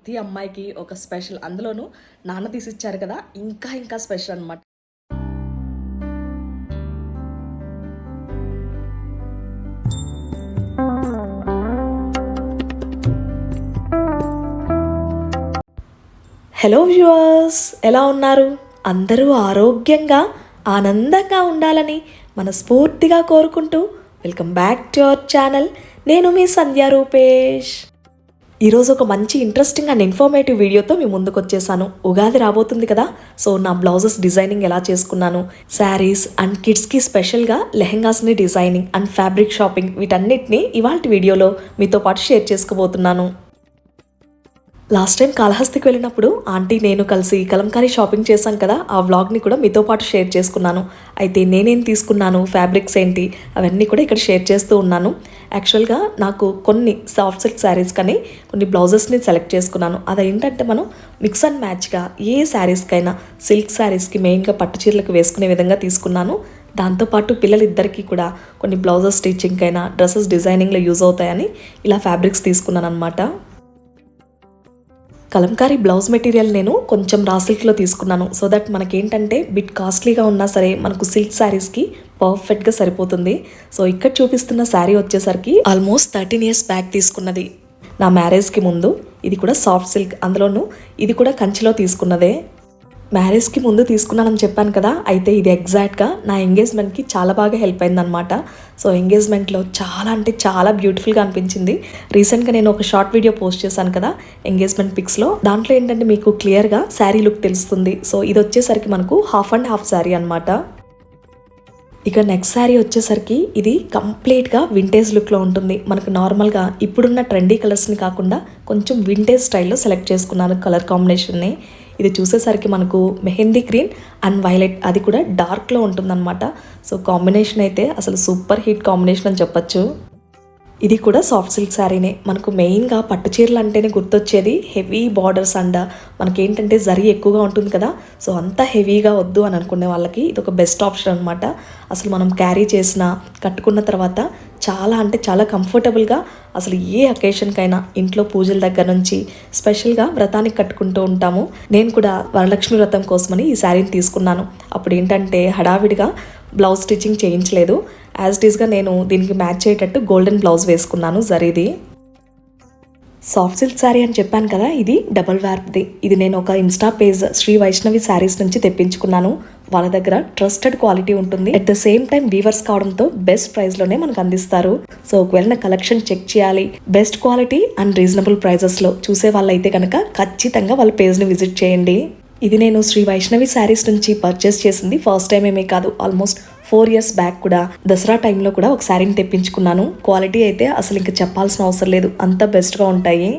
ప్రతి అమ్మాయికి ఒక స్పెషల్. అందులోనూ నాన్న తీసిచ్చారు కదా ఇంకా ఇంకా స్పెషల్ అన్నమాట. హలో వ్యూవర్స్ ఎలా ఉన్నారు? అందరూ ఆరోగ్యంగా ఆనందంగా ఉండాలని మనస్ఫూర్తిగా కోరుకుంటూ welcome back to our channel నేను మీ సంధ్యా రూపేష్. ఈరోజు ఒక మంచి ఇంట్రెస్టింగ్ అండ్ ఇన్ఫర్మేటివ్ వీడియోతో మీ ముందుకు వచ్చేసాను. ఉగాది రాబోతుంది కదా సో నా బ్లౌజెస్ డిజైనింగ్ ఎలా చేసుకున్నాను? శారీస్ అండ్ కిడ్స్కి స్పెషల్గా లెహెంగాస్ని డిజైనింగ్ అండ్ ఫ్యాబ్రిక్ షాపింగ్ వీటన్నిటిని ఇవాళ వీడియోలో మీతో పాటు షేర్ చేసుకోబోతున్నాను. లాస్ట్ టైం కాళహస్తికి వెళ్ళినప్పుడు ఆంటీ నేను కలిసి కలంకారీ షాపింగ్ చేశాం కదా ఆ వ్లాగ్ని కూడా మీతో పాటు షేర్ చేసుకున్నాను. అయితే నేనేం తీసుకున్నాను ఫ్యాబ్రిక్స్ ఏంటి అవన్నీ కూడా ఇక్కడ షేర్ చేస్తూ ఉన్నాను. యాక్చువల్గా నాకు కొన్ని సాఫ్ట్ సిల్క్ శారీస్ కానీ కొన్ని బ్లౌజెస్ని సెలెక్ట్ చేసుకున్నాను. అదేంటంటే మనం మిక్స్ అండ్ మ్యాచ్గా ఏ శారీస్కైనా సిల్క్ శారీస్కి మెయిన్గా పట్టు చీరలకు వేసుకునే విధంగా తీసుకున్నాను. దాంతోపాటు పిల్లలిద్దరికీ కూడా కొన్ని బ్లౌజెస్ స్టిచ్చింగ్కైనా డ్రెస్సెస్ డిజైనింగ్లో యూజ్ అవుతాయని ఇలా ఫ్యాబ్రిక్స్ తీసుకున్నాను అనమాట కలంకారీ బ్లౌజ్ మెటీరియల్ నేను కొంచెం రా సిల్క్లో తీసుకున్నాను. సో దట్ మనకేంటంటే బిట్ కాస్ట్లీగా ఉన్నా సరే మనకు సిల్క్ శారీస్కి పర్ఫెక్ట్గా సరిపోతుంది. సో ఇక్కడ చూపిస్తున్న శారీ వచ్చేసరికి ఆల్మోస్ట్ థర్టీన్ ఇయర్స్ బ్యాక్ తీసుకున్నది. నా మ్యారేజ్కి ముందు ఇది కూడా సాఫ్ట్ సిల్క్. అందులోనూ ఇది కూడా కంచిలో తీసుకున్నదే. మ్యారేజ్కి ముందు తీసుకున్నానని చెప్పాను కదా అయితే ఇది ఎగ్జాక్ట్గా నా ఎంగేజ్మెంట్కి చాలా బాగా హెల్ప్ అయిందనమాట సో ఎంగేజ్మెంట్లో చాలా అంటే చాలా బ్యూటిఫుల్గా అనిపించింది. రీసెంట్గా నేను ఒక షార్ట్ వీడియో పోస్ట్ చేశాను కదా ఎంగేజ్మెంట్ పిక్స్లో. దాంట్లో ఏంటంటే మీకు క్లియర్గా శారీ లుక్ తెలుస్తుంది. సో ఇది వచ్చేసరికి మనకు హాఫ్ అండ్ హాఫ్ శారీ అనమాట ఇక నెక్స్ట్ శారీ వచ్చేసరికి ఇది కంప్లీట్గా వింటేజ్ లుక్లో ఉంటుంది. మనకు నార్మల్గా ఇప్పుడున్న ట్రెండీ కలర్స్ని కాకుండా కొంచెం వింటేజ్ స్టైల్లో సెలెక్ట్ చేసుకున్నాను కలర్ కాంబినేషన్ని. ఇది చూసేసరికి మనకు మెహందీ గ్రీన్ అండ్ వైలెట్ అది కూడా డార్క్లో ఉంటుందన్నమాట. సో కాంబినేషన్ అయితే అసలు సూపర్ హిట్ కాంబినేషన్ అని చెప్పొచ్చు. ఇది కూడా సాఫ్ట్ సిల్క్ శారీనే మనకు మెయిన్గా పట్టు చీరలు అంటేనే గుర్తొచ్చేది హెవీ బార్డర్స్ అండ్ మనకేంటంటే జరీ ఎక్కువగా ఉంటుంది కదా. సో అంత హెవీగా వద్దు అని అనుకునే వాళ్ళకి ఇది ఒక బెస్ట్ ఆప్షన్ అనమాట అసలు మనం క్యారీ చేసిన కట్టుకున్న తర్వాత చాలా అంటే చాలా కంఫర్టబుల్గా అసలు ఏ అకేషన్కైనా ఇంట్లో పూజల దగ్గర నుంచి స్పెషల్గా వ్రతానికి కట్టుకుంటూ ఉంటాము. నేను కూడా వరలక్ష్మి వ్రతం కోసమని ఈ శారీని తీసుకున్నాను. అప్పుడు ఏంటంటే హడావిడిగా బ్లౌజ్ స్టిచ్చింగ్ చేయించలేదు. యాజ్ ఇట్ ఈస్గా నేను దీనికి మ్యాచ్ అయ్యేటట్టు గోల్డెన్ బ్లౌజ్ వేసుకున్నాను జరీది. సాఫ్ట్ సిల్క్ శారీ అని చెప్పాను కదా ఇది డబల్ వ్యాప్ది ఇది నేను ఒక ఇన్స్టా పేజ్ శ్రీ వైష్ణవి శారీస్ నుంచి తెప్పించుకున్నాను. వాళ్ళ దగ్గర ట్రస్టెడ్ క్వాలిటీ ఉంటుంది. At the same time weavers కావడంతో బెస్ట్ ప్రైస్లోనే మనకు అందిస్తారు. సో ఒకవేళ నా కలెక్షన్ చెక్ చేయాలి బెస్ట్ క్వాలిటీ అండ్ రీజనబుల్ ప్రైజెస్లో చూసే వాళ్ళైతే కనుక ఖచ్చితంగా వాళ్ళ పేజ్ని విజిట్ చేయండి. ఇది నేను శ్రీ వైష్ణవి శారీస్ నుంచి పర్చేస్ చేసింది. ఫస్ట్ టైం ఏమీ కాదు ఆల్మోస్ట్ ఫోర్ ఇయర్స్ బ్యాక్ కూడా దసరా టైంలో కూడా ఒక శారీని తెప్పించుకున్నాను. క్వాలిటీ అయితే అసలు ఇంకా చెప్పాల్సిన అవసరం లేదు. అంత బెస్ట్గా ఉంటాయి.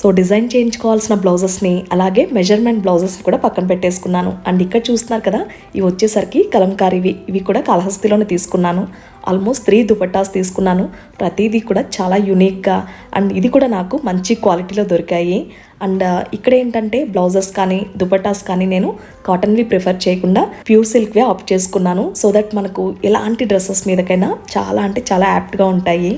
సో డిజైన్ చేయించుకోవాల్సిన బ్లౌజెస్ని అలాగే మెజర్మెంట్ బ్లౌజెస్ని కూడా పక్కన పెట్టేసుకున్నాను. అండ్ ఇక్కడ చూస్తున్నారు కదా ఇవి వచ్చేసరికి కలంకారీవి. ఇవి కూడా కాళహస్తిలోనే తీసుకున్నాను. ఆల్మోస్ట్ త్రీ దుపట్టాస్ తీసుకున్నాను. ప్రతిదీ కూడా చాలా యూనిక్గా అండ్ ఇది కూడా నాకు మంచి క్వాలిటీలో దొరికాయి. అండ్ ఇక్కడ ఏంటంటే బ్లౌజెస్ కానీ దుపట్టాస్ కానీ నేను కాటన్వి ప్రిఫర్ చేయకుండా ప్యూర్ సిల్క్వే ఆప్ట్ చేసుకున్నాను. సో దట్ మనకు ఎలాంటి డ్రెస్సెస్ మీదకైనా చాలా అంటే చాలా యాప్ట్గా ఉంటాయి.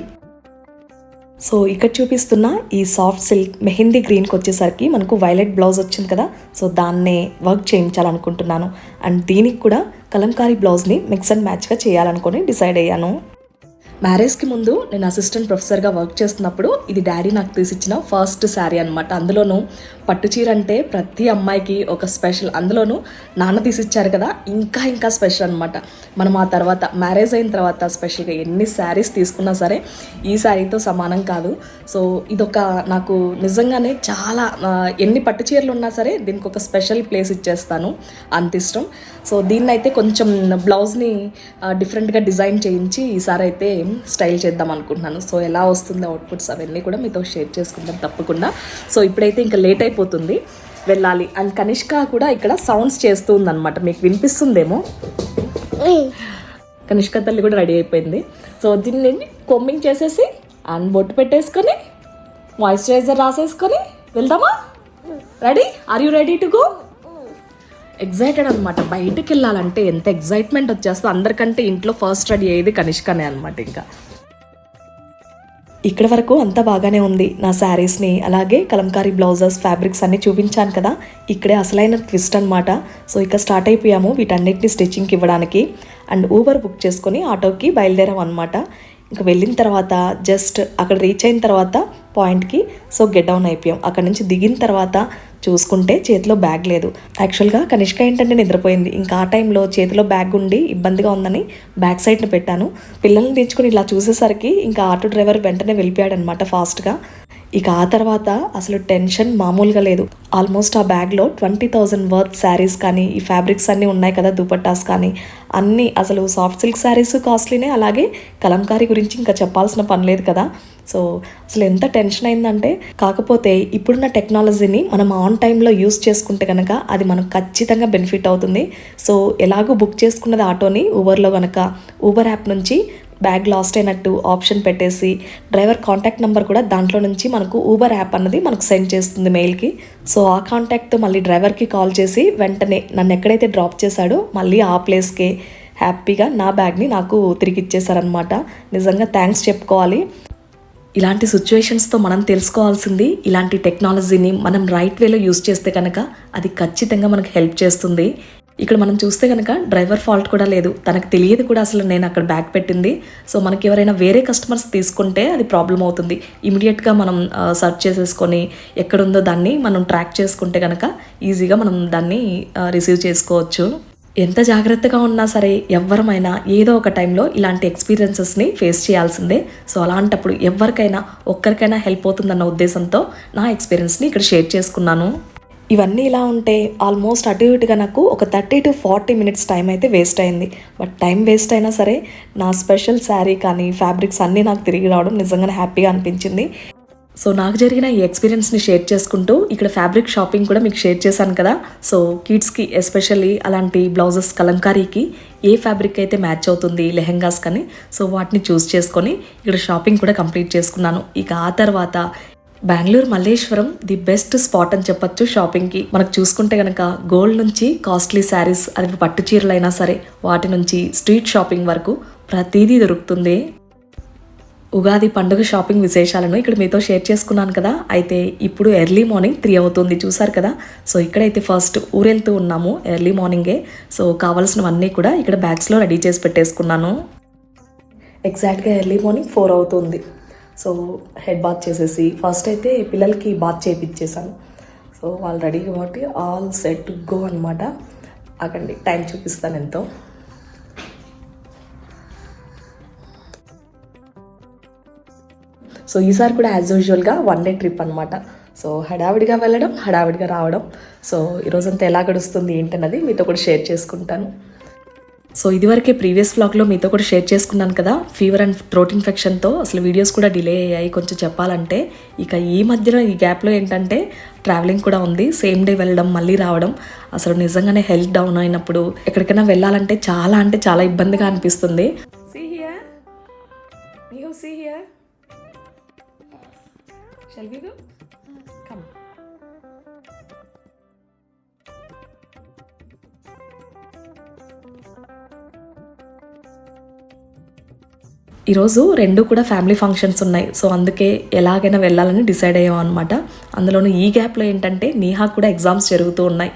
సో ఇక్కడ చూపిస్తున్న ఈ సాఫ్ట్ సిల్క్ మెహందీ గ్రీన్కి వచ్చేసరికి మనకు వైలెట్ బ్లౌజ్ వచ్చింది కదా సో దాన్నే వర్క్ చేయించాలనుకుంటున్నాను. అండ్ దీనికి కూడా కలంకారీ బ్లౌజ్ని మిక్స్ అండ్ మ్యాచ్గా చేయాలనుకొని డిసైడ్ అయ్యాను. మ్యారేజ్కి ముందు నేను అసిస్టెంట్ ప్రొఫెసర్గా వర్క్ చేస్తున్నప్పుడు ఇది డాడీ నాకు తీసిచ్చిన ఫస్ట్ శారీ అనమాట అందులోనూ పట్టు చీర అంటే ప్రతి అమ్మాయికి ఒక స్పెషల్ అందులోనూ నాన్న తీసిచ్చారు కదా ఇంకా ఇంకా స్పెషల్ అనమాట మనం ఆ తర్వాత మ్యారేజ్ అయిన తర్వాత స్పెషల్గా ఎన్ని శారీస్ తీసుకున్నా సరే ఈ శారీతో సమానం కాదు. సో ఇదొక నాకు నిజంగానే చాలా ఎన్ని పట్టు చీరలు ఉన్నా సరే దీనికి ఒక స్పెషల్ ప్లేస్ ఇచ్చేస్తాను. అంత ఇష్టం. సో దీన్నైతే కొంచెం బ్లౌజ్ని డిఫరెంట్గా డిజైన్ చేయించి ఈసారి అయితే స్టైల్ చేద్దాం అనుకుంటున్నాను. సో ఎలా వస్తుందో అవుట్పుట్స్ అవన్నీ కూడా మీతో షేర్ చేసుకుంటాం తప్పకుండా. సో ఇప్పుడైతే ఇంకా లేట్ అయిపోతుంది. వెళ్ళాలి. అండ్ కనిష్క కూడా ఇక్కడ సౌండ్స్ చేస్తూ ఉందన్నమాట మీకు వినిపిస్తుందేమో? కనిష్క తల్లి కూడా రెడీ అయిపోయింది. సో దీన్ని కొమ్మింగ్ చేసేసి అండ్ బొట్టు పెట్టేసుకొని మాయిశ్చరైజర్ రాసేసుకొని వెళ్దామా? Ready are you ready to go excited అనమాట బయటకు వెళ్ళాలంటే ఎంత ఎగ్జైట్మెంట్ వచ్చేస్తుందో అందరికంటే ఇంట్లో ఫస్ట్ రెడీ అయ్యేది కనిష్కనే అనమాట ఇంకా. ఇక్కడ వరకు అంతా బాగానే ఉంది. నా శారీస్ని అలాగే కలంకారీ బ్లౌజెస్ ఫ్యాబ్రిక్స్ అన్ని చూపించాను కదా. ఇక్కడే అసలైన ట్విస్ట్ అనమాట సో ఇక స్టార్ట్ అయిపోయాము వీటన్నిటిని స్టిచ్చింగ్కి ఇవ్వడానికి. అండ్ ఊబర్ బుక్ చేసుకొని ఆటోకి బయలుదేరాం అనమాట ఇంకా వెళ్ళిన తర్వాత జస్ట్ అక్కడ రీచ్ అయిన తర్వాత పాయింట్కి సో గెట్ డౌన్ అయిపోయాం. అక్కడ నుంచి దిగిన తర్వాత చూసుకుంటే చేతిలో బ్యాగ్ లేదు. యాక్చువల్గా కనిష్క ఏంటంటే నిద్రపోయింది. ఇంకా ఆ టైంలో చేతిలో బ్యాగ్ ఉండి ఇబ్బందిగా ఉందని బ్యాక్ సైడ్ని పెట్టాను. పిల్లల్ని తెచ్చుకొని ఇలా చూసేసరికి ఇంకా ఆటో డ్రైవర్ వెంటనే వెళ్ళిపోయాడు అనమాట ఫాస్ట్గా ఇక ఆ తర్వాత అసలు టెన్షన్ మామూలుగా లేదు. ఆల్మోస్ట్ ఆ బ్యాగ్లో ట్వంటీ థౌజండ్ వర్త్ శారీస్ కానీ ఈ ఫ్యాబ్రిక్స్ అన్నీ ఉన్నాయి కదా దుపట్టాస్ కానీ అన్నీ అసలు సాఫ్ట్ సిల్క్ శారీస్ కాస్ట్లీనే అలాగే కలంకారీ గురించి ఇంకా చెప్పాల్సిన పని లేదు కదా. సో అసలు ఎంత టెన్షన్ అయిందంటే కాకపోతే ఇప్పుడున్న టెక్నాలజీని మనం ఆన్ టైంలో యూస్ చేసుకుంటే కనుక అది మనకు ఖచ్చితంగా బెనిఫిట్ అవుతుంది. సో ఎలాగో బుక్ చేసుకున్నది ఆటోని ఊబర్లో కనుక ఊబర్ యాప్ నుంచి బ్యాగ్ లాస్ట్ అయినట్టు ఆప్షన్ పెట్టేసి డ్రైవర్ కాంటాక్ట్ నెంబర్ కూడా దాంట్లో నుంచి మనకు ఊబర్ యాప్ అన్నది మనకు సెండ్ చేస్తుంది మెయిల్కి. సో ఆ కాంటాక్ట్తో మళ్ళీ డ్రైవర్కి కాల్ చేసి వెంటనే నన్ను ఎక్కడైతే డ్రాప్ చేశాడో మళ్ళీ ఆ ప్లేస్కే హ్యాపీగా నా బ్యాగ్ని నాకు తిరిగి ఇచ్చేసారనమాట నిజంగా థ్యాంక్స్ చెప్పుకోవాలి. ఇలాంటి సిచ్యువేషన్స్తో మనం తెలుసుకోవాల్సింది ఇలాంటి టెక్నాలజీని మనం రైట్ వేలో యూస్ చేస్తే కనుక అది ఖచ్చితంగా మనకు హెల్ప్ చేస్తుంది. ఇక్కడ మనం చూస్తే కనుక డ్రైవర్ ఫాల్ట్ కూడా లేదు. తనకు తెలియదు కూడా అసలు నేను అక్కడ బ్యాగ్ పెట్టింది. సో మనకి ఎవరైనా వేరే కస్టమర్స్ తీసుకుంటే అది ప్రాబ్లం అవుతుంది. ఇమీడియట్గా మనం సర్చ్ చేసేసుకొని ఎక్కడుందో దాన్ని మనం ట్రాక్ చేసుకుంటే కనుక ఈజీగా మనం దాన్ని రిసీవ్ చేసుకోవచ్చు. ఎంత జాగ్రత్తగా ఉన్నా సరే ఎవరమైనా ఏదో ఒక టైంలో ఇలాంటి ఎక్స్పీరియన్సెస్ని ఫేస్ చేయాల్సిందే. సో అలాంటప్పుడు ఎవరికైనా ఒక్కరికైనా హెల్ప్ అవుతుందన్న ఉద్దేశంతో నా ఎక్స్పీరియన్స్ని ఇక్కడ షేర్ చేసుకున్నాను. ఇవన్నీ ఇలా ఉంటే ఆల్మోస్ట్ అటు ఇటుగా నాకు ఒక thirty to forty minutes time అయితే వేస్ట్ అయింది. బట్ టైం వేస్ట్ అయినా సరే నా స్పెషల్ శారీ కానీ ఫ్యాబ్రిక్స్ అన్నీ నాకు తిరిగి రావడం నిజంగానే హ్యాపీగా అనిపించింది. సో నాకు జరిగిన ఈ ఎక్స్పీరియన్స్ని షేర్ చేసుకుంటూ ఇక్కడ ఫ్యాబ్రిక్ షాపింగ్ కూడా మీకు షేర్ చేశాను కదా. సో కిడ్స్కి ఎస్పెషల్లీ అలాంటి బ్లౌజెస్ కలంకారీకి ఏ ఫ్యాబ్రిక్ అయితే మ్యాచ్ అవుతుంది లెహెంగాస్ కానీ సో వాటిని చూస్ చేసుకొని ఇక్కడ షాపింగ్ కూడా కంప్లీట్ చేసుకున్నాను. ఇక ఆ తర్వాత Bengaluru Malleshwaram the best spot అని చెప్పొచ్చు షాపింగ్కి. మనకు చూసుకుంటే కనుక గోల్డ్ నుంచి కాస్ట్లీ శారీస్ అది పట్టు చీరలైనా సరే వాటి నుంచి స్ట్రీట్ షాపింగ్ వరకు ప్రతిదీ దొరుకుతుంది. ఉగాది పండుగ షాపింగ్ విశేషాలను ఇక్కడ మీతో షేర్ చేసుకున్నాను కదా. అయితే ఇప్పుడు ఎర్లీ మార్నింగ్ త్రీ అవుతుంది చూసారు కదా? సో ఇక్కడైతే ఫస్ట్ ఊరెళ్తూ ఉన్నాము ఎర్లీ మార్నింగే. సో కావాల్సినవన్నీ కూడా ఇక్కడ బ్యాగ్స్లో రెడీ చేసి పెట్టేసుకున్నాను. ఎగ్జాక్ట్గా ఎర్లీ మార్నింగ్ ఫోర్ అవుతుంది. సో హెడ్ బాత్ చేసేసి ఫస్ట్ అయితే పిల్లలకి బాత్ చేయించేసాను సో వాళ్ళు రెడీ కాబట్టి ఆల్ సెట్ టు గో అనమాట అక్కడి టైం చూపిస్తాను ఎంతో. సో ఈసారి కూడా యాజ్ యూజువల్గా వన్ డే ట్రిప్ అనమాట సో హడావిడిగా వెళ్ళడం హడావిడిగా రావడం. సో ఈరోజంతా ఎలా గడుస్తుంది ఏంటన్నది మీతో కూడా షేర్ చేసుకుంటాను. సో ఇదివరకే ప్రీవియస్ వ్లాగ్లో మీతో కూడా షేర్ చేసుకున్నాను కదా ఫీవర్ అండ్ థ్రోట్ ఇన్ఫెక్షన్తో అసలు వీడియోస్ కూడా డిలే అయ్యాయి కొంచెం చెప్పాలంటే. ఇక ఈ మధ్యలో ఈ గ్యాప్లో ఏంటంటే ట్రావెలింగ్ కూడా ఉంది. సేమ్ డే వెళ్ళడం మళ్ళీ రావడం. అసలు నిజంగానే హెల్త్ డౌన్ అయినప్పుడు ఎక్కడికైనా వెళ్ళాలంటే చాలా అంటే చాలా ఇబ్బందిగా అనిపిస్తుంది. Shall we go? ఈరోజు రెండు కూడా ఫ్యామిలీ ఫంక్షన్స్ ఉన్నాయి. సో అందుకే ఎలాగైనా వెళ్ళాలని డిసైడ్ అయ్యాం అనమాట అందులోనూ ఈ గ్యాప్లో ఏంటంటే నీహా కూడా ఎగ్జామ్స్ జరుగుతూ ఉన్నాయి.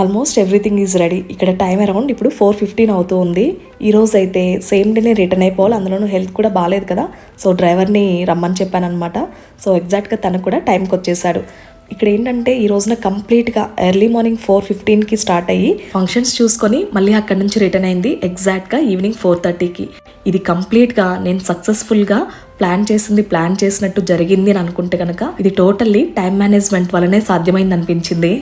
Almost everything is ready. ఇక్కడ టైం అరౌండ్ ఇప్పుడు ఫోర్ ఫిఫ్టీన్ అవుతూ ఉంది. ఈ రోజు అయితే సేమ్ డేనే రిటర్న్ అయిపోవాలి. అందులోనూ హెల్త్ కూడా బాగాలేదు కదా. సో డ్రైవర్ని రమ్మని చెప్పాను అనమాట సో ఎగ్జాక్ట్గా తను కూడా టైంకి వచ్చేసాడు ఇక్కడ ఏంటంటే ఈ రోజున కంప్లీట్గా ఎర్లీ మార్నింగ్ ఫోర్ ఫిఫ్టీన్కి స్టార్ట్ అయ్యి ఫంక్షన్స్ చూసుకొని మళ్ళీ అక్కడ నుంచి రిటర్న్ అయింది ఎగ్జాక్ట్గా ఈవినింగ్ ఫోర్ థర్టీకి. ఇది కంప్లీట్గా నేను సక్సెస్ఫుల్గా ప్లాన్ చేసింది ప్లాన్ చేసినట్టు జరిగింది అని అనుకుంటే కనుక ఇది టోటల్లీ టైం మేనేజ్మెంట్ వల్లనే సాధ్యమైంది అనిపించింది.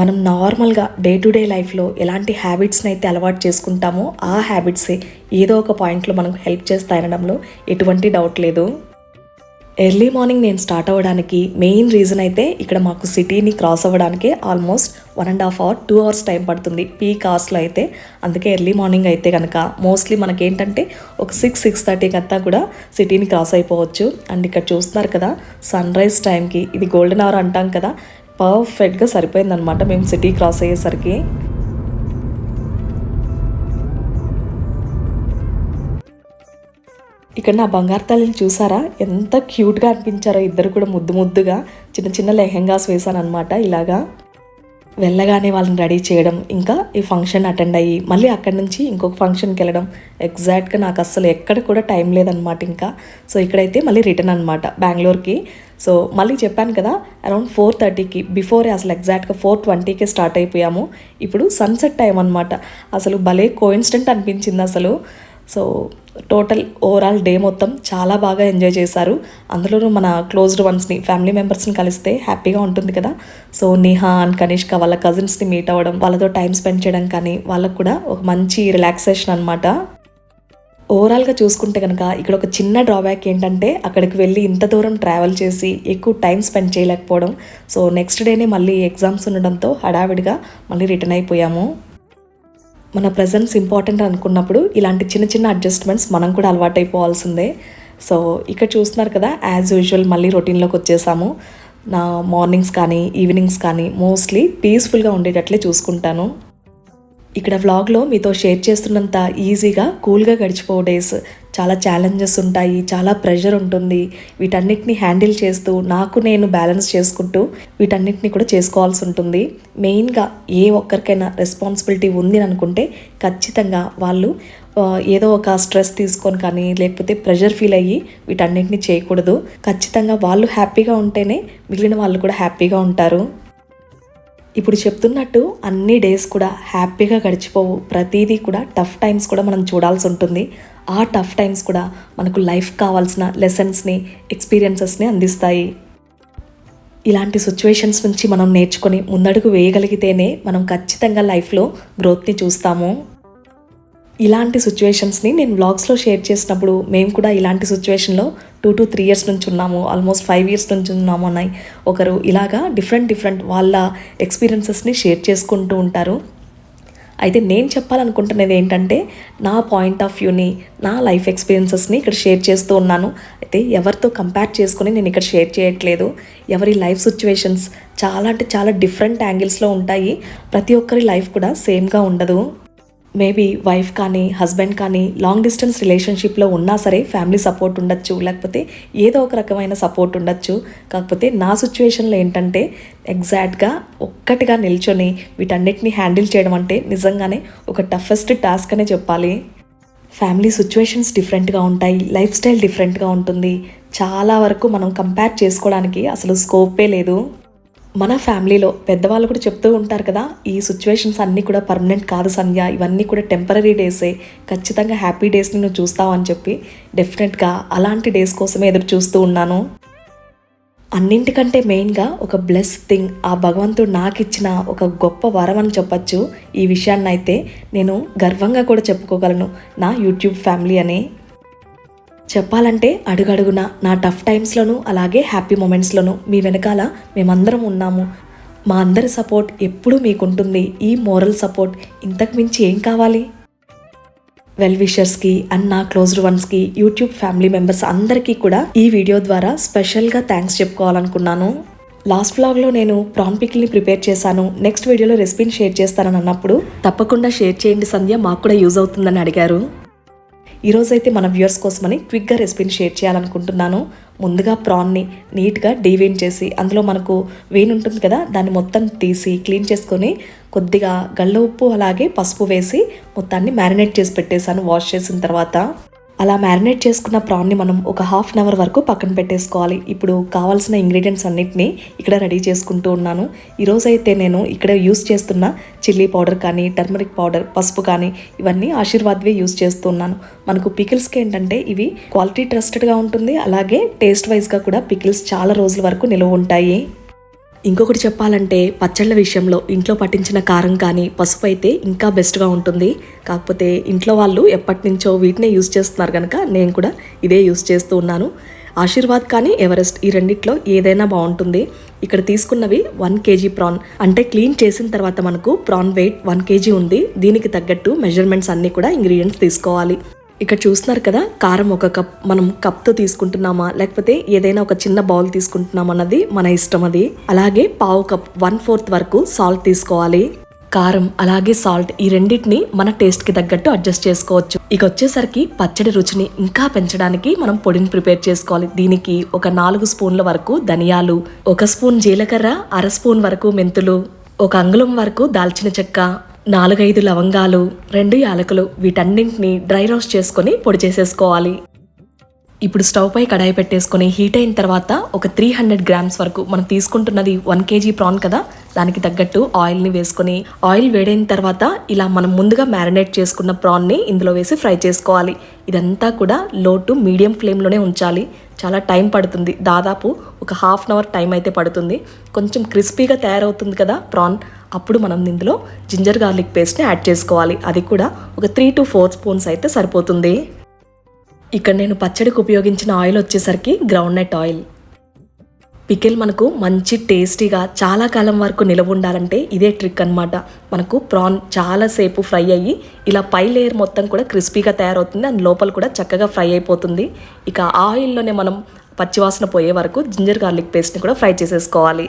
మనం నార్మల్గా డే టు డే లైఫ్లో ఎలాంటి హ్యాబిట్స్ని అయితే అలవాటు చేసుకుంటామో ఆ హ్యాబిట్సే ఏదో ఒక పాయింట్లో మనకు హెల్ప్ చేస్తాయనడంలో ఎటువంటి డౌట్ లేదు. ఎర్లీ మార్నింగ్ నేను స్టార్ట్ అవ్వడానికి మెయిన్ రీజన్ అయితే ఇక్కడ మాకు సిటీని క్రాస్ అవ్వడానికి almost one and half hour two hours time పడుతుంది. పీక్ అవర్స్లో అయితే. అందుకే ఎర్లీ మార్నింగ్ అయితే కనుక మోస్ట్లీ మనకేంటంటే ఒక సిక్స్ సిక్స్ థర్టీకి అంతా కూడా సిటీని క్రాస్ అయిపోవచ్చు. అండ్ ఇక్కడ చూస్తున్నారు కదా సన్ రైజ్ టైంకి ఇది గోల్డెన్ అవర్ అంటాం కదా పర్ఫెక్ట్గా సరిపోయిందనమాట మేము సిటీ క్రాస్ అయ్యేసరికి. ఇక్కడ నా బంగారు తల్లిని చూసారా? ఎంత క్యూట్గా అనిపించారో ఇద్దరు కూడా ముద్దు ముద్దుగా. చిన్న చిన్న లెహెంగాస్ వేశానమాట అనమాట ఇలాగా. వెళ్ళగానే వాళ్ళని రెడీ చేయడం ఇంకా ఈ ఫంక్షన్ అటెండ్ అయ్యి మళ్ళీ అక్కడి నుంచి ఇంకొక ఫంక్షన్కి వెళ్ళడం. ఎగ్జాక్ట్గా నాకు అస్సలు ఎక్కడ కూడా టైం లేదనమాట ఇంకా. సో ఇక్కడైతే మళ్ళీ రిటర్న్ అనమాట బెంగళూరుకి. సో మళ్ళీ చెప్పాను కదా అరౌండ్ ఫోర్ థర్టీకి బిఫోరే అసలు ఎగ్జాక్ట్గా ఫోర్ ట్వంటీకే స్టార్ట్ అయిపోయాము. ఇప్పుడు సన్సెట్ టైం అనమాట అసలు భలే కోయిన్స్టెంట్ అనిపించింది అసలు. సో టోటల్ ఓవరాల్ డే మొత్తం చాలా బాగా ఎంజాయ్ చేశారు. అందులోనూ మన క్లోజ్డ్ వన్స్ని ఫ్యామిలీ మెంబర్స్ని కలిస్తే హ్యాపీగా ఉంటుంది కదా. సో నిహా అండ్ కనిష్క వాళ్ళ కజిన్స్ని మీట్ అవ్వడం వాళ్ళతో టైం స్పెండ్ చేయడం కానీ వాళ్ళకు కూడా ఒక మంచి రిలాక్సేషన్ అనమాట ఓవరాల్గా చూసుకుంటే కనుక ఇక్కడ ఒక చిన్న డ్రాబ్యాక్ ఏంటంటే అక్కడికి వెళ్ళి ఇంత దూరం ట్రావెల్ చేసి ఎక్కువ టైం స్పెండ్ చేయలేకపోవడం. సో నెక్స్ట్ డేనే మళ్ళీ ఎగ్జామ్స్ ఉండడంతో హడావిడిగా మళ్ళీ రిటర్న్ అయిపోయాము. మన ప్రజెన్స్ ఇంపార్టెంట్ అనుకున్నప్పుడు ఇలాంటి చిన్న చిన్న అడ్జస్ట్మెంట్స్ మనం కూడా అలవాటైపోవాల్సిందే. సో ఇక్కడ చూస్తున్నారు కదా యాజ్ యూజువల్ మళ్ళీ రొటీన్లోకి వచ్చేసాము. నా మార్నింగ్స్ కానీ ఈవినింగ్స్ కానీ మోస్ట్లీ పీస్ఫుల్గా ఉండేటట్లే చూసుకుంటాను. ఇక్కడ వ్లాగ్లో మీతో షేర్ చేస్తున్నంత ఈజీగా కూల్గా గడిచిపో డేస్ చాలా ఛాలెంజెస్ ఉంటాయి చాలా ప్రెషర్ ఉంటుంది. వీటన్నిటిని హ్యాండిల్ చేస్తూ నాకు నేను బ్యాలెన్స్ చేసుకుంటూ వీటన్నిటిని కూడా చేసుకోవాల్సి ఉంటుంది. మెయిన్గా ఏ ఒక్కరికైనా రెస్పాన్సిబిలిటీ ఉంది అని అనుకుంటే ఖచ్చితంగా వాళ్ళు ఏదో ఒక స్ట్రెస్ తీసుకొని కానీ లేకపోతే ప్రెషర్ ఫీల్ అయ్యి వీటన్నిటిని చేయకూడదు. ఖచ్చితంగా వాళ్ళు హ్యాపీగా ఉంటేనే మిగిలిన వాళ్ళు కూడా హ్యాపీగా ఉంటారు. ఇప్పుడు చెప్తున్నట్టు అన్ని డేస్ కూడా హ్యాపీగా గడిచిపోవు. ప్రతిదీ కూడా టఫ్ టైమ్స్ కూడా మనం చూడాల్సి ఉంటుంది. ఆ టఫ్ టైమ్స్ కూడా మనకు లైఫ్ కావాల్సిన లెసన్స్ని ఎక్స్పీరియన్సెస్ని అందిస్తాయి. ఇలాంటి సిచ్యువేషన్స్ నుంచి మనం నేర్చుకొని ముందడుగు వేయగలిగితేనే మనం ఖచ్చితంగా లైఫ్లో గ్రోత్ని చూస్తాము. ఇలాంటి సిచ్యువేషన్స్ని నేను బ్లాగ్స్లో షేర్ చేసినప్పుడు మేము కూడా ఇలాంటి సిచ్యువేషన్లో టూ టు త్రీ ఇయర్స్ నుంచి ఉన్నాము ఆల్మోస్ట్ ఫైవ్ ఇయర్స్ నుంచి ఉన్నాము అన్నాయి ఒకరు ఇలాగా డిఫరెంట్ డిఫరెంట్ వాళ్ళ ఎక్స్పీరియన్సెస్ని షేర్ చేసుకుంటూ ఉంటారు. అయితే నేను చెప్పాలనుకుంటున్నది ఏంటంటే నా పాయింట్ ఆఫ్ వ్యూని నా లైఫ్ ఎక్స్పీరియన్సెస్ని ఇక్కడ షేర్ చేస్తూ ఉన్నాను. అయితే ఎవరితో కంపేర్ చేసుకుని నేను ఇక్కడ షేర్ చేయట్లేదు. ఎవరి లైఫ్ సిచ్యువేషన్స్ చాలా అంటే చాలా డిఫరెంట్ యాంగిల్స్లో ఉంటాయి. ప్రతి ఒక్కరి లైఫ్ కూడా సేమ్గా ఉండదు. మేబీ వైఫ్ కానీ హస్బెండ్ కానీ లాంగ్ డిస్టెన్స్ రిలేషన్షిప్లో ఉన్నా సరే ఫ్యామిలీ సపోర్ట్ ఉండొచ్చు లేకపోతే ఏదో ఒక రకమైన సపోర్ట్ ఉండొచ్చు. కాకపోతే నా సిచ్యువేషన్లో ఏంటంటే ఎగ్జాక్ట్గా ఒక్కటిగా నిల్చొని వీటన్నిటిని హ్యాండిల్ చేయడం అంటే నిజంగానే ఒక టఫెస్ట్ టాస్క్ అనే చెప్పాలి. ఫ్యామిలీ సిచ్యువేషన్స్ డిఫరెంట్గా ఉంటాయి లైఫ్ స్టైల్ డిఫరెంట్గా ఉంటుంది. చాలా వరకు మనం కంపేర్ చేసుకోవడానికి అసలు స్కోపే లేదు. మన ఫ్యామిలీలో పెద్దవాళ్ళు కూడా చెప్తూ ఉంటారు కదా ఈ సిచ్యువేషన్స్ అన్నీ కూడా పర్మనెంట్ కాదు సంధ్య. ఇవన్నీ కూడా టెంపరీ డేసే ఖచ్చితంగా హ్యాపీ డేస్ని నువ్వు చూస్తావు అని చెప్పి డెఫినెట్గా అలాంటి డేస్ కోసమే ఎదురు చూస్తూ ఉన్నాను. అన్నింటికంటే మెయిన్గా ఒక బ్లెస్ థింగ్ ఆ భగవంతుడు నాకు ఇచ్చిన ఒక గొప్ప వరం అని చెప్పచ్చు. ఈ విషయాన్నైతే నేను గర్వంగా కూడా చెప్పుకోగలను. నా యూట్యూబ్ ఫ్యామిలీ అని చెప్పాలంటే అడుగడుగున నా టఫ్ టైమ్స్లోనూ అలాగే హ్యాపీ మూమెంట్స్లోనూ మీ వెనకాల మేమందరం ఉన్నాము. మా అందరి సపోర్ట్ ఎప్పుడూ మీకుంటుంది. ఈ మోరల్ సపోర్ట్ ఇంతకు మించి ఏం కావాలి? వెల్ విషర్స్కి అండ్ నా క్లోజ్డ్ వన్స్కి యూట్యూబ్ ఫ్యామిలీ మెంబర్స్ అందరికీ కూడా ఈ వీడియో ద్వారా స్పెషల్గా థ్యాంక్స్ చెప్పుకోవాలనుకున్నాను. లాస్ట్ వ్లాగ్లో నేను ప్రాన్ పికిల్ని ప్రిపేర్ చేశాను. నెక్స్ట్ వీడియోలో రెసిపీని షేర్ చేస్తానని అన్నప్పుడు తప్పకుండా షేర్ చేయండి సంధ్య మాకు కూడా యూజ్ అవుతుందని అడిగారు. ఈరోజైతే మన వ్యూయర్స్ కోసమని క్విక్గా రెసిపీని షేర్ చేయాలనుకుంటున్నాను. ముందుగా ప్రాన్ని నీట్గా డీవెయిన్ చేసి అందులో మనకు వెయిన్ ఉంటుంది కదా దాన్ని మొత్తం తీసి క్లీన్ చేసుకొని కొద్దిగా గళ్ళ ఉప్పు అలాగే పసుపు వేసి మొత్తాన్ని మ్యారినేట్ చేసి పెట్టేశాను వాష్ చేసిన తర్వాత. అలా మ్యారినేట్ చేసుకున్న ప్రాన్ని మనం ఒక హాఫ్ అన్ అవర్ వరకు పక్కన పెట్టేసుకోవాలి. ఇప్పుడు కావాల్సిన ఇంగ్రీడియంట్స్ అన్నిటిని ఇక్కడ రెడీ చేసుకుంటూ ఉన్నాను. ఈరోజు అయితే నేను ఇక్కడ యూస్ చేస్తున్న చిల్లీ పౌడర్ కానీ టర్మరిక్ పౌడర్ పసుపు కానీ ఇవన్నీ ఆశీర్వాద్వే యూస్ చేస్తున్నాను మనకు పికిల్స్కి ఏంటంటే ఇవి క్వాలిటీ ట్రస్టెడ్గా ఉంటుంది. అలాగే టేస్ట్ వైజ్గా కూడా పికిల్స్ చాలా రోజుల వరకు నిలువ ఉంటాయి. ఇంకొకటి చెప్పాలంటే పచ్చళ్ళ విషయంలో ఇంట్లో పట్టించిన కారం కానీ పసుపు అయితే ఇంకా బెస్ట్గా ఉంటుంది. కాకపోతే ఇంట్లో వాళ్ళు ఎప్పటి నుంచో వీటినే యూస్ చేస్తున్నారు కనుక నేను కూడా ఇదే యూస్ చేస్తూ ఉన్నాను. ఆశీర్వాద్ కానీ ఎవరెస్ట్ ఈ రెండిట్లో ఏదైనా బాగుంటుంది. ఇక్కడ తీసుకున్నవి వన్ కేజీ ప్రాన్. అంటే క్లీన్ చేసిన తర్వాత మనకు ప్రాన్ వెయిట్ వన్ కేజీ ఉంది. దీనికి తగ్గట్టు మెజర్మెంట్స్ అన్నీ కూడా ఇంగ్రీడియంట్స్ తీసుకోవాలి. ఇక్కడ చూస్తున్నారు కదా కారం ఒక కప్ మనం కప్తో తీసుకుంటున్నామా? లేకపోతే ఏదైనా ఒక చిన్న బౌల్ తీసుకుంటున్నామా అన్నది మన ఇష్టం అది. అలాగే పావు కప్ వన్ ఫోర్త్ వరకు సాల్ట్ తీసుకోవాలి. కారం అలాగే సాల్ట్ ఈ రెండింటిని మన టేస్ట్కి తగ్గట్టు అడ్జస్ట్ చేసుకోవచ్చు. ఇక వచ్చేసరికి పచ్చడి రుచిని ఇంకా పెంచడానికి మనం పొడిని ప్రిపేర్ చేసుకోవాలి. దీనికి ఒక నాలుగు స్పూన్ల వరకు ధనియాలు ఒక స్పూన్ జీలకర్ర అర స్పూన్ వరకు మెంతులు ఒక అంగుళం వరకు దాల్చిన చెక్క నాలుగైదు లవంగాలు రెండు యాలకులు వీటన్నింటినీ డ్రై రోస్ట్ చేసుకొని పొడి చేసేసుకోవాలి. ఇప్పుడు స్టవ్ పై కడాయి పెట్టేసుకొని హీట్ అయిన తర్వాత ఒక త్రీ హండ్రెడ్ గ్రామ్స్ వరకు మనం తీసుకుంటున్నది వన్ కేజీ ప్రాన్ కదా దానికి తగ్గట్టు ఆయిల్ని వేసుకొని ఆయిల్ వేడైన తర్వాత ఇలా మనం ముందుగా మ్యారినేట్ చేసుకున్న ప్రాన్ని ఇందులో వేసి ఫ్రై చేసుకోవాలి. ఇదంతా కూడా లో టు మీడియం ఫ్లేమ్లోనే ఉంచాలి. చాలా టైం పడుతుంది. దాదాపు ఒక హాఫ్ అన్ అవర్ టైం అయితే పడుతుంది. కొంచెం క్రిస్పీగా తయారవుతుంది కదా ప్రాన్. అప్పుడు మనం ఇందులో జింజర్ గార్లిక్ పేస్ట్ని యాడ్ చేసుకోవాలి. అది కూడా ఒక త్రీ టు ఫోర్ స్పూన్స్ అయితే సరిపోతుంది. ఇక్కడ నేను పచ్చడికి ఉపయోగించిన ఆయిల్ వచ్చేసరికి గ్రౌండ్ నట్ ఆయిల్ పికిల్ మనకు మంచి టేస్టీగా చాలా కాలం వరకు నిలవ ఉండాలంటే ఇదే ట్రిక్ అన్నమాట. మనకు ప్రాన్ చాలాసేపు ఫ్రై అయ్యి ఇలా పై లేయర్ మొత్తం కూడా క్రిస్పీగా తయారవుతుంది. అండ్ లోపల కూడా చక్కగా ఫ్రై అయిపోతుంది. ఇక ఆయిల్లోనే మనం పచ్చివాసన పోయే వరకు జింజర్ గార్లిక్ పేస్ట్ని కూడా ఫ్రై చేసేసుకోవాలి.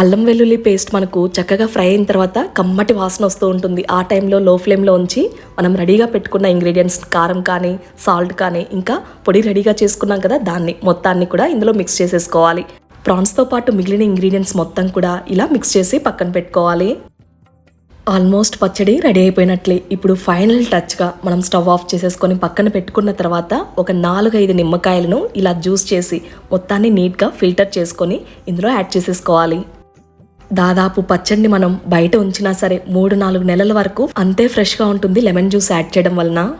అల్లం వెల్లుల్లి పేస్ట్ మనకు చక్కగా ఫ్రై అయిన తర్వాత కమ్మటి వాసన వస్తూ ఉంటుంది. ఆ టైంలో లో ఫ్లేమ్లో ఉంచి మనం రెడీగా పెట్టుకున్న ఇంగ్రీడియంట్స్ కారం కానీ సాల్ట్ కానీ ఇంకా పొడి రెడీగా చేసుకున్నాం కదా దాన్ని మొత్తాన్ని కూడా ఇందులో మిక్స్ చేసేసుకోవాలి. ప్రాన్స్తో పాటు మిగిలిన ఇంగ్రీడియంట్స్ మొత్తం కూడా ఇలా మిక్స్ చేసి పక్కన పెట్టుకోవాలి. ఆల్మోస్ట్ పచ్చడి రెడీ అయిపోయినట్లే. ఇప్పుడు ఫైనల్ టచ్గా మనం స్టవ్ ఆఫ్ చేసేసుకొని పక్కన పెట్టుకున్న తర్వాత ఒక నాలుగైదు నిమ్మకాయలను ఇలా జ్యూస్ చేసి మొత్తాన్ని నీట్గా ఫిల్టర్ చేసుకొని ఇందులో యాడ్ చేసేసుకోవాలి. దాదాపు పచ్చడిని మనం బయట ఉంచినా సరే మూడు నాలుగు నెలల వరకు అంతే ఫ్రెష్గా ఉంటుంది లెమన్ జ్యూస్ యాడ్ చేయడం వలన.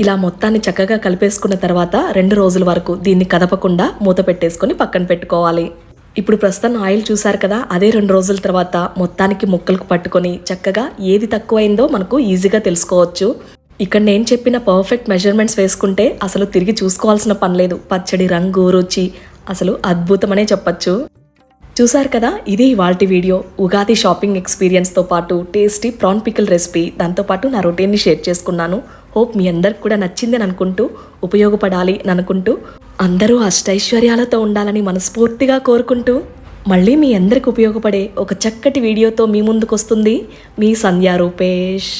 ఇలా మొత్తాన్ని చక్కగా కలిపేసుకున్న తర్వాత రెండు రోజుల వరకు దీన్ని కదపకుండా మూత పెట్టేసుకొని పక్కన పెట్టుకోవాలి. ఇప్పుడు ప్రస్తుతం ఆయిల్ చూసారు కదా అదే రెండు రోజుల తర్వాత మొత్తానికి ముక్కలకు పట్టుకొని చక్కగా ఏది తక్కువైందో మనకు ఈజీగా తెలుసుకోవచ్చు. ఇక్కడ నేను చెప్పిన పర్ఫెక్ట్ మెజర్మెంట్స్ వేసుకుంటే అసలు తిరిగి చూసుకోవాల్సిన పని లేదు. పచ్చడి రంగు రుచి అసలు అద్భుతమనే చెప్పచ్చు. చూసారు కదా? ఇది ఇవాల్టి వీడియో. ఉగాది షాపింగ్ ఎక్స్పీరియన్స్తో పాటు టేస్టీ ప్రాన్ పికిల్ రెసిపీ. దాంతోపాటు నా రొటీన్ని షేర్ చేసుకున్నాను. హోప్ మీ అందరికి కూడా నచ్చిందని అనుకుంటూ ఉపయోగపడాలి అని అనుకుంటూ అందరూ అష్టైశ్వర్యాలతో ఉండాలని మనస్ఫూర్తిగా కోరుకుంటూ మళ్ళీ మీ అందరికి ఉపయోగపడే ఒక చక్కటి వీడియోతో మీ ముందుకు వస్తుంది మీ సంధ్యా రూపేష్.